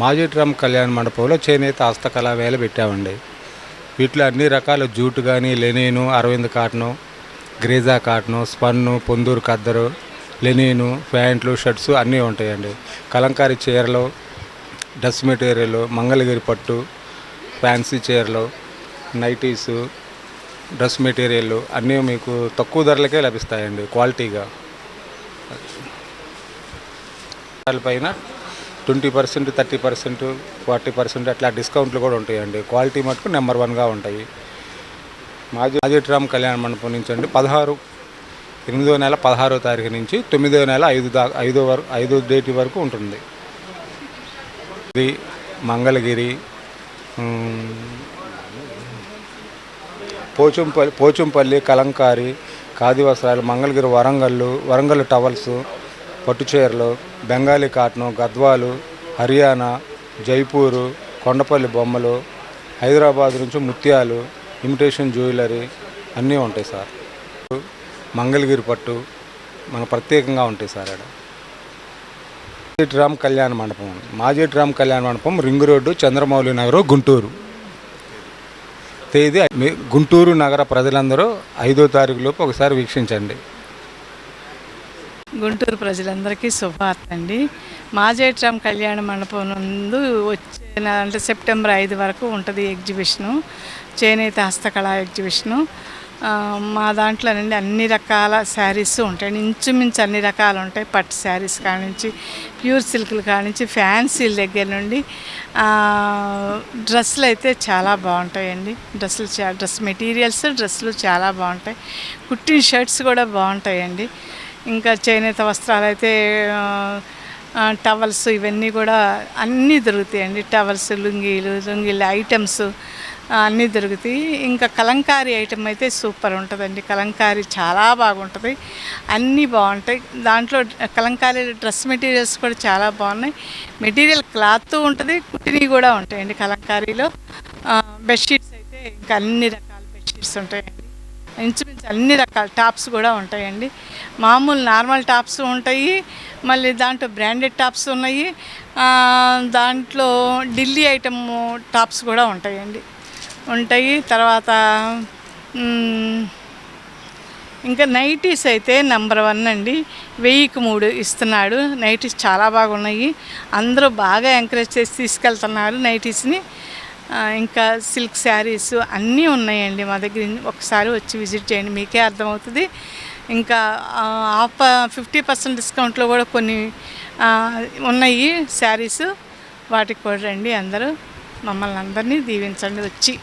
మాజీట్రామ్ కళ్యాణ మండపంలో చేనేత హస్తకళా వేల పెట్టామండి. వీటిలో అన్ని రకాల జూట్ కానీ linen Arvind cotton గ్రేజా cotton spun Ponduru khaddar linen ప్యాంట్లు షర్ట్స్ అన్నీ ఉంటాయండి. కలంకారీ చీరలు డ్రెస్ మెటీరియల్ మంగళగిరి పట్టు ఫ్యాన్సీ చీరలు నైటీసు డ్రెస్ మెటీరియల్ అన్నీ మీకు తక్కువ ధరలకే లభిస్తాయండి క్వాలిటీగా. పైన twenty percent thirty percent forty percent అట్లా డిస్కౌంట్లు కూడా ఉంటాయండి. క్వాలిటీ మటుకు నెంబర్ వన్గా ఉంటాయి. మాజీ మాజీట్రామ్ కళ్యాణ మండపం నుంచి అండి పదహారు ఎనిమిదో నెల పదహారో తారీఖు నుంచి తొమ్మిదో నెల ఐదు దా ఐదో వరకు ఐదో డేట్ వరకు ఉంటుంది. ఇది మంగళగిరి పోచంపల్లి పోచంపల్లి కలంకారి ఖాదీ వస్త్రాలు మంగళగిరి వరంగల్లు వరంగల్ టవల్స్ పట్టుచీరలు బెంగాలీ కాటను గద్వాలు హర్యానా జైపూరు కొండపల్లి బొమ్మలు హైదరాబాద్ నుంచి ముత్యాలు ఇమిటేషన్ జ్యువెలరీ అన్నీ ఉంటాయి సార్. మంగళగిరి పట్టు మన ప్రత్యేకంగా ఉంటాయి సార్ ఆడ. మాజీ రామ్ కళ్యాణ మండపం. మాజీ రామ్ కళ్యాణ మండపం రింగ్ రోడ్డు చంద్రమౌళి నగరం గుంటూరు. తేదీ మీ- గుంటూరు నగర ప్రజలందరూ ఐదో తారీఖు లోపు ఒకసారి వీక్షించండి. గుంటూరు ప్రజలందరికీ శుభార్త అండి మాజేట్రామ్ కళ్యాణ మండపం నందు వచ్చే అంటే సెప్టెంబర్ ఐదు వరకు ఉంటుంది ఎగ్జిబిషను చేనేత హస్తకళా ఎగ్జిబిషను. మా దాంట్లో నుండి అన్ని రకాల శారీస్ ఉంటాయి. ఇంచుమించు అన్ని రకాలు ఉంటాయి. పట్టు శారీస్ కానించి ప్యూర్ సిల్క్లు కానించి ఫ్యాన్సీల దగ్గర నుండి డ్రెస్సులు అయితే చాలా బాగుంటాయండి. డ్రెస్సులు చా డ్రెస్ మెటీరియల్స్ డ్రెస్సులు చాలా బాగుంటాయి. కుట్టిన షర్ట్స్ కూడా బాగుంటాయండి. ఇంకా చేనేత వస్త్రాలు అయితే టవల్స్ ఇవన్నీ కూడా అన్నీ దొరుకుతాయండి. టవల్స్ లుంగీలు లుంగీలు ఐటమ్స్ అన్నీ దొరుకుతాయి. ఇంకా కలంకారీ ఐటమ్ అయితే సూపర్ ఉంటుందండి. కలంకారీ చాలా బాగుంటుంది. అన్నీ బాగుంటాయి. దాంట్లో కలంకారీ డ్రెస్ మెటీరియల్స్ కూడా చాలా బాగున్నాయి. మెటీరియల్ క్లాత్ ఉంటుంది కుట్టినవి కూడా ఉంటాయండి కలంకారీలో. బెడ్షీట్స్ అయితే ఇంకా అన్ని రకాల బెడ్షీట్స్ ఉంటాయండి. ఇంచుమించు అన్ని రకాల టాప్స్ కూడా ఉంటాయండి. మామూలు నార్మల్ టాప్స్ ఉంటాయి మళ్ళీ దాంట్లో బ్రాండెడ్ టాప్స్ ఉన్నాయి దాంట్లో ఢిల్లీ ఐటమ్ టాప్స్ కూడా ఉంటాయండి. ఉంటాయి తర్వాత ఇంకా నైటీస్ అయితే నెంబర్ వన్ అండి. వెయ్యికి మూడు ఇస్తున్నాడు. నైటీస్ చాలా బాగున్నాయి. అందరూ బాగా ఎంకరేజ్ చేసి తీసుకెళ్తున్నారు నైటీస్ని. ఇంకా సిల్క్ శారీస్ అన్నీ ఉన్నాయండి మా దగ్గర. ఒకసారి వచ్చి విజిట్ చేయండి మీకే అర్థమవుతుంది. ఇంకా హాఫ్ ఫిఫ్టీ పర్సెంట్ డిస్కౌంట్లో కూడా కొన్ని ఉన్నాయి శారీస్. వాటికి కూడా రండి అందరూ. మమ్మల్ని అందరినీ దీవించండి వచ్చి.